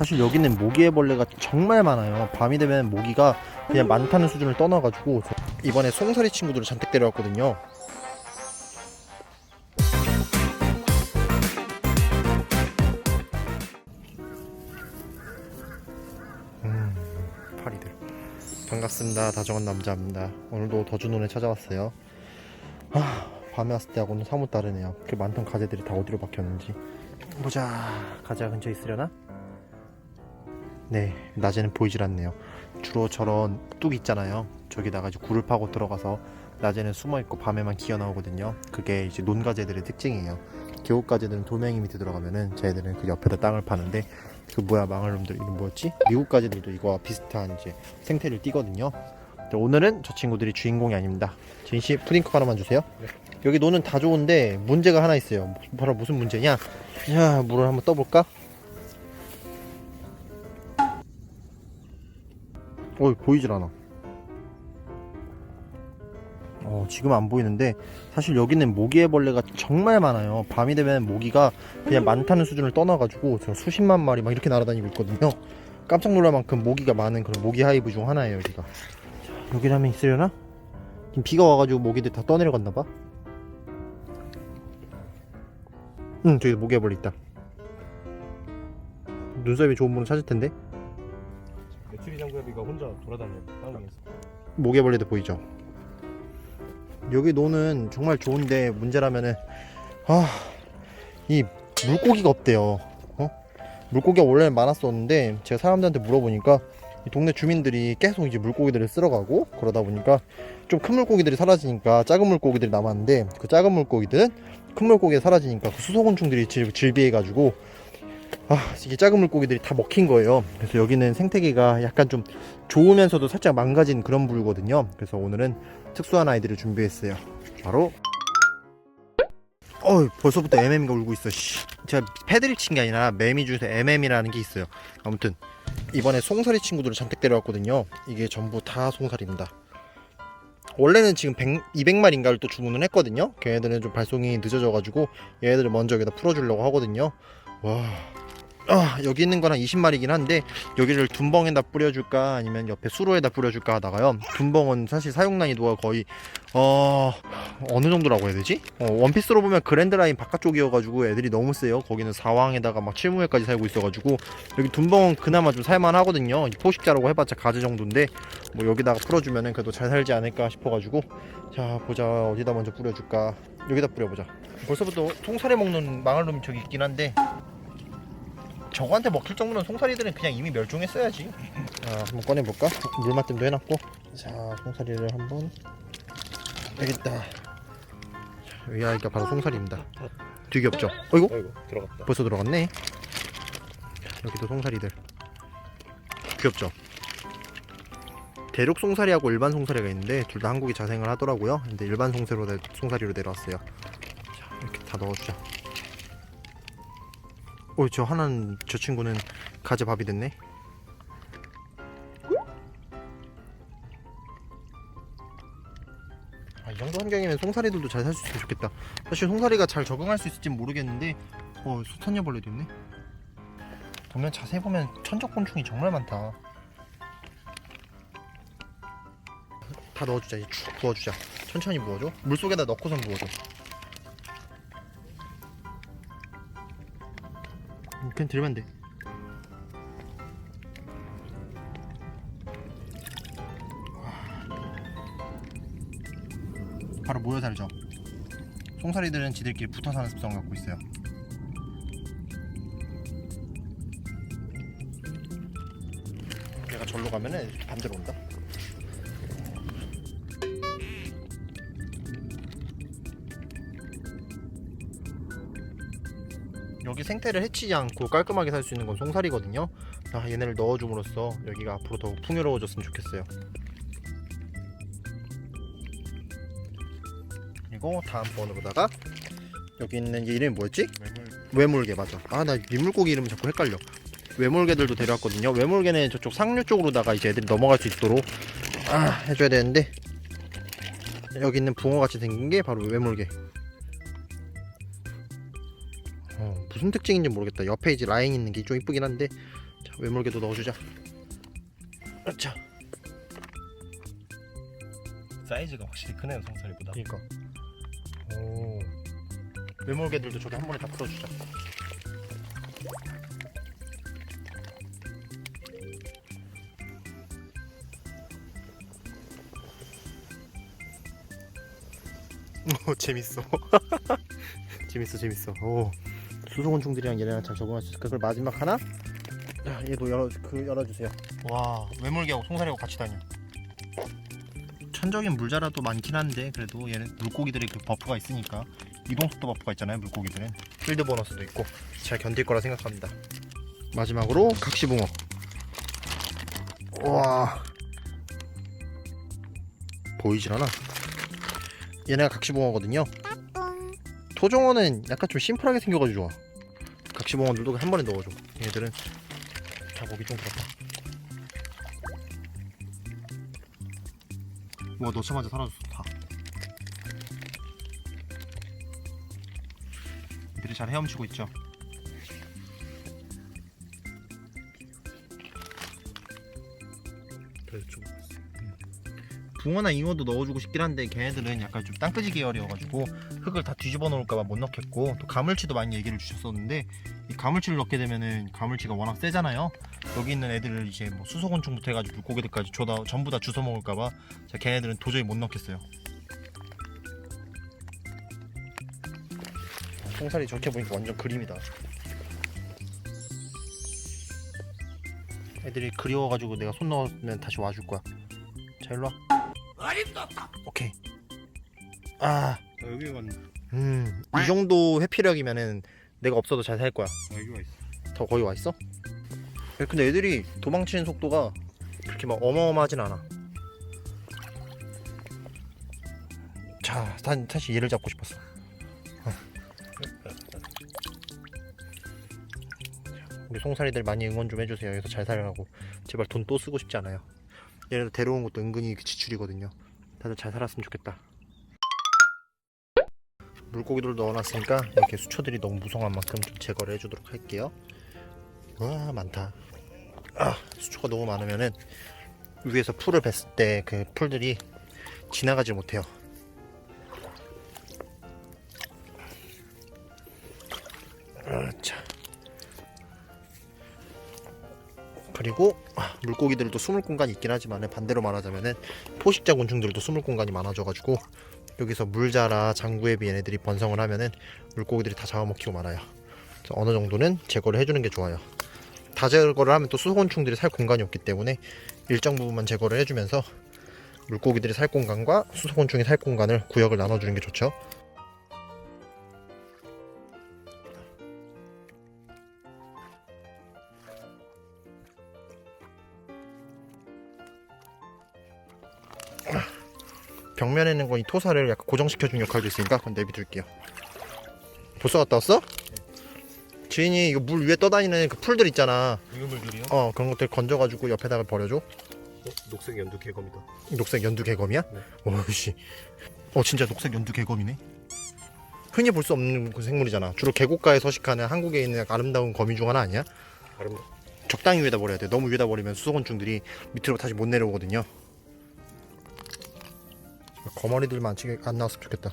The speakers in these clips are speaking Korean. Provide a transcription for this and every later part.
사실 여기는 모기애벌레가 정말 많아요. 밤이 되면 모기가 그냥 많다는 수준을 떠나가지고 저 이번에 송사리 친구들을 잔뜩 데려왔거든요. 음. 반갑습니다. 다정한 남자입니다. 오늘도 더주논에 찾아왔어요. 아, 밤에 왔을 때하고는 사뭇 다르네요. 그 많던 가재들이 다 어디로 박혔는지. 보자. 가재가 근처에 있으려나? 네, 낮에는 보이질 않네요. 주로 저런 뚝 있잖아요. 저기다가 이제 굴을 파고 들어가서 낮에는 숨어 있고 밤에만 기어 나오거든요. 그게 이제 논가재들의 특징이에요. 개옥가재들은 돌멩이 밑에 들어가면은 쟤들은 그 옆에다 땅을 파는데 그 뭐야 망할 놈들 이름 뭐였지? 미국 가재들도 이거와 비슷한 이제 생태를 띠거든요. 오늘은 저 친구들이 주인공이 아닙니다. 진씨 푸딩컵 하나만 주세요. 여기 노는 다 좋은데 문제가 하나 있어요. 바로 무슨 문제냐? 자 물을 한번 떠볼까? 어 보이질 않아. 어 지금 안 보이는데 사실 여기는 모기애벌레가 정말 많아요. 밤이 되면 모기가 그냥 많다는 수준을 떠나가지고 저 수십만 마리 막 이렇게 날아다니고 있거든요. 깜짝 놀랄 만큼 모기가 많은 그런 모기 하이브 중 하나예요 여기가. 자, 여기라면 있으려나? 지금 비가 와가지고 모기들 다 떠내려갔나봐. 응 저기 모기애벌레 있다. 눈썹이 좋은 분은 찾을 텐데. 메추리 장갑이가 혼자 돌아다녀 땅위에서 모개벌레도 보이죠. 여기 노는 정말 좋은데 문제라면은 아 이 물고기가 없대요. 어? 물고기가 원래는 많았었는데 제가 사람들한테 물어보니까 이 동네 주민들이 계속 이제 물고기들을 쓸어가고 그러다 보니까 좀 큰 물고기들이 사라지니까 작은 물고기들이 남았는데 그 작은 물고기들은 큰 물고기가 사라지니까 그 수소곤충들이 질, 질비해가지고 아 이게 작은 물고기들이 다 먹힌 거예요. 그래서 여기는 생태계가 약간 좀 좋으면서도 살짝 망가진 그런 부류거든요. 그래서 오늘은 특수한 아이들을 준비했어요. 바로 어 벌써부터 MM이가 울고 있어. 씨. 제가 패드립 친 게 아니라 매미 중에서 MM이라는 게 있어요. 아무튼 이번에 송사리 친구들을 잔뜩 데려왔거든요. 이게 전부 다 송사리입니다. 원래는 지금 100, 200마리인가를 또 주문을 했거든요. 걔네들은 좀 발송이 늦어져가지고 얘네들을 먼저 여기다 풀어주려고 하거든요. 와, 아, 여기 있는 건 한 20마리긴 한데 여기를 둔벙에다 뿌려줄까 아니면 옆에 수로에다 뿌려줄까 하다가요. 둔벙은 사실 사용 난이도가 거의 어 어느 정도라고 해야 되지? 어, 원피스로 보면 그랜드라인 바깥쪽이어가지고 애들이 너무 세요. 거기는 사왕에다가 막 칠무회까지 살고 있어가지고 여기 둔벙은 그나마 좀 살만 하거든요. 이 포식자라고 해봤자 가지 정도인데 뭐 여기다가 풀어주면은 그래도 잘 살지 않을까 싶어가지고 자 보자 어디다 먼저 뿌려줄까 여기다 뿌려보자. 벌써부터 송사리 먹는 망할 놈이 저기 있긴 한데 저거한테 먹힐 정도면 송사리들은 그냥 이미 멸종했어야지. 자, 한번 꺼내볼까? 물 맛뜸도 해놨고. 자, 송사리를 한번. 여기 있다. 자, 이 아이가 바로 송사리입니다. 되게 귀엽죠? 어이구, 아이고 들어갔다 벌써 들어갔네. 여기도 송사리들. 귀엽죠? 대륙 송사리하고 일반 송사리가 있는데 둘 다 한국에 자생을 하더라고요. 근데 일반 송사리로 내려왔어요. 자, 이렇게 다 넣어주자. 어, 저 하나는 저 친구는 가재 밥이 됐네. 아, 이 정도 환경이면 송사리들도 잘 살 수 있으면 좋겠다. 사실 송사리가 잘 적응할 수 있을지 모르겠는데, 어, 수탄여벌레도 있네. 보면 자세히 보면 천적곤충이 정말 많다. 다 넣어주자, 이제 쭉 부어주자. 천천히 부어줘. 물 속에다 넣고선 부어줘. 그냥 들면 돼. 바로 모여 살죠. 송사리들은 지들끼리 붙어 사는 습성을 갖고 있어요. 얘가 절로 가면은 반대로 온다. 생태를 해치지 않고 깔끔하게 살 수 있는 건 송사리거든요. 아, 얘네를 넣어줌으로써 여기가 앞으로 더욱 풍요로워졌으면 좋겠어요. 그리고 다음 번으로다가 여기 있는 얘 이름이 뭐였지? 외물개 맞아. 아 나 민물고기 이름 자꾸 헷갈려. 외물개들도 데려왔거든요. 외물개는 저쪽 상류 쪽으로다가 이제 애들이 넘어갈 수 있도록 아 해줘야 되는데 여기 있는 붕어 같이 생긴 게 바로 외물개. 무슨 특징인지 모르겠다. 옆에 이제 라인 있는 게 좀 이쁘긴 한데. 자 외물개도 넣어주자. 자 사이즈가 확실히 크네요 송사리보다. 그니까. 오. 외물개들도 저기 한 번에 다 풀어주자. 오 재밌어. 재밌어 재밌어. 오 수소곤충들이랑 얘네랑 잘 적응할 수 있을까 그걸 마지막 하나? 야 얘도 열어 그 열어주세요. 와 외물개하고 송사리하고 같이 다녀. 천적인 물자라도 많긴 한데 그래도 얘는 물고기들의 그 버프가 있으니까. 이동 속도 버프가 있잖아요 물고기들은. 필드 보너스도 있고 잘 견딜 거라 생각합니다. 마지막으로 각시붕어. 와. 보이질 않아. 얘네가 각시붕어거든요. 토종어는 약간 좀 심플하게 생겨가지고 좋아 각시붕어들도 한 번에 넣어줘. 얘들은. 자 목이 좀 그렇다. 와 넣자마자 사라졌어 다. 애들이 잘 헤엄치고 있죠. 그래서 좀 붕어나 잉어도 넣어주고 싶긴 한데 걔네들은 약간 좀 땅끄지 계열이어가지고 흙을 다 뒤집어 놓을까봐 못 넣겠고 또 가물치도 많이 얘기를 주셨었는데 이 가물치를 넣게 되면은 가물치가 워낙 세잖아요. 여기 있는 애들을 이제 뭐 수소곤충부터 해가지고 물고기들까지 줘다 전부 다 주워 먹을까봐 제가 걔네들은 도저히 못 넣겠어요. 송살이 저렇게 보니까 완전 그림이다. 애들이 그리워가지고 내가 손 넣으면 다시 와줄 거야. 자 일로 와. 오케이. 아 아, 여기 왔네. 음, 이 정도 회피력이면은 내가 없어도 잘 살 거야. 아, 여기가 있어. 더 거의 와 있어? 야, 근데 애들이 도망치는 속도가 그렇게 막 어마어마하진 않아. 자, 다, 다시 얘를 잡고 싶었어. 어. 우리 송사리들 많이 응원 좀 해주세요. 여기서 잘 살아가고 제발 돈 또 쓰고 싶지 않아요. 얘네들 데려온 것도 은근히 그 지출이거든요. 다들 잘 살았으면 좋겠다. 물고기들 넣어놨으니까 이렇게 수초들이 너무 무성한 만큼 좀 제거를 해주도록 할게요. 와 많다. 아 수초가 너무 많으면은 위에서 풀을 뱄을 때 그 풀들이 지나가지 못해요. 아, 자 그리고 아, 물고기들도 숨을 공간이 있긴 하지만 반대로 말하자면은 포식자 곤충들도 숨을 공간이 많아져가지고 여기서 물자라 장구애비 얘네들이 번성을 하면은 물고기들이 다 잡아먹히고 말아요. 어느 정도는 제거를 해주는 게 좋아요. 다 제거를 하면 또 수소곤충들이 살 공간이 없기 때문에 일정 부분만 제거를 해주면서 물고기들이 살 공간과 수소곤충이 살 공간을 구역을 나눠주는 게 좋죠. 벽면에 있는 건 이 토사를 약간 고정시켜주는 역할도 있으니까 그건 내비둘게요. 벌써 갔다 왔어? 지인이 이거 물 위에 떠다니는 그 풀들 있잖아. 이거물들이요? 어 그런 것들 건져가지고 옆에다가 버려줘. 어, 녹색 연두 개검이다. 녹색 연두 개검이야? 네. 오씨. 어 진짜 녹색 연두 개검이네. 흔히 볼 수 없는 그 생물이잖아. 주로 계곡가에 서식하는 한국에 있는 아름다운 거미 중 하나 아니야? 아름다. 적당히 위에다 버려야 돼. 너무 위에다 버리면 수소곤충들이 밑으로 다시 못 내려오거든요. 거머리들만 안, 치게, 안 나왔으면 좋겠다.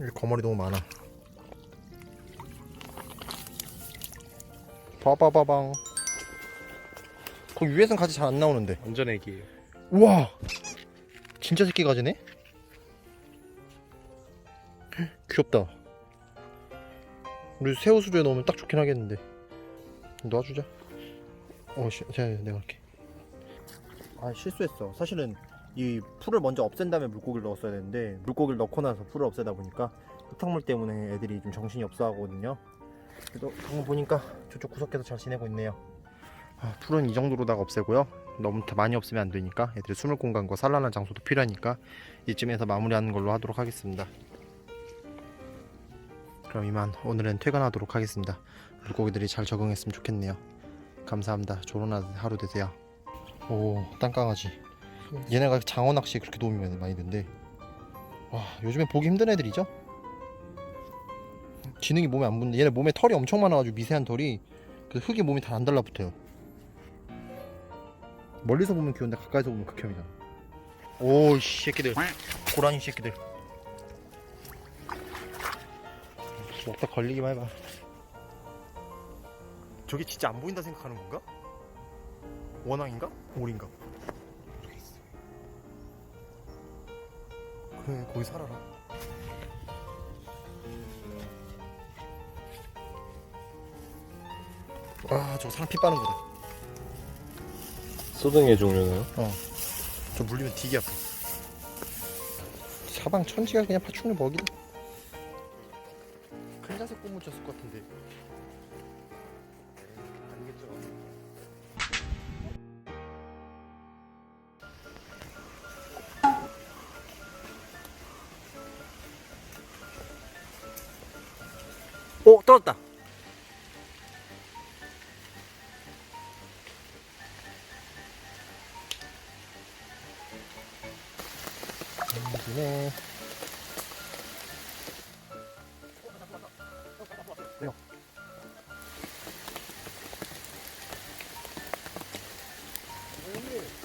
여기 거머리 너무 많아. 봐봐봐방. 그 위에선 가지 잘 안 나오는데. 완전 애기예요. 우와! 진짜 새끼 가지네? 귀엽다. 우리 새우수조에 넣으면 딱 좋긴 하겠는데. 놔주자. 어, 씨, 제가 내가 할게. 아, 실수했어. 사실은 이 풀을 먼저 없앤 다음에 물고기를 넣었어야 되는데 물고기를 넣고 나서 풀을 없애다 보니까 흙탕물 때문에 애들이 좀 정신이 없어 하거든요. 그래도 방금 보니까 저쪽 구석에서 잘 지내고 있네요. 아, 풀은 이 정도로다가 없애고요. 너무 다 많이 없으면 안 되니까 애들이 숨을 공간과 산란한 장소도 필요하니까 이쯤에서 마무리하는 걸로 하도록 하겠습니다. 그럼 이만 오늘은 퇴근하도록 하겠습니다. 물고기들이 잘 적응했으면 좋겠네요. 감사합니다. 좋은 하루 되세요. 오 땅강아지. 얘네가 장어 낚시에 그렇게 도움이 많이- 된대. 와 요즘에 보기 힘든 애들이죠? 지능이 몸에 안 붙는데 얘네 몸에 털이 엄청 많아가지고 미세한 털이 그 흙이 몸이 다 안 달라붙어요. 멀리서 보면 귀여운데 가까이서 보면 극혐이잖아. 오, 이 새끼들. 고라니 새끼들. 먹다 걸리기만 해봐. 저게 진짜 안 보인다 생각하는 건가? 원앙인가? 오리인가? 그래, 거기 살아라. 아, 저거 사람 피 빠는 거다. 소등의 종류는 저 물리면 되게 아파. 사방 천지가 그냥 파충류 먹이다. 큰 자색 못 묻혔을 것 같은데. 오 떨었다. 네.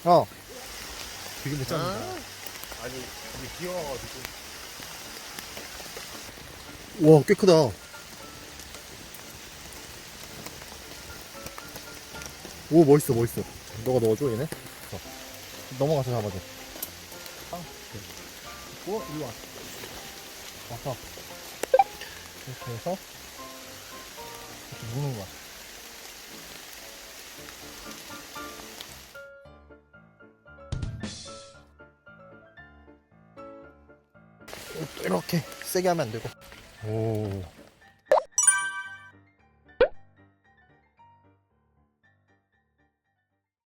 어. 되게 못 잡는다. 아니 이게 비어가지고 와, 꽤 크다. 오, 멋있어, 멋있어. 너가 넣어줘, 얘네. 어. 넘어가서 잡아줘. 아. 오, 일로 와. 와서. 이렇게 해서. 이렇게 무는 거야. 이렇게 세게 하면 안 되고. 오.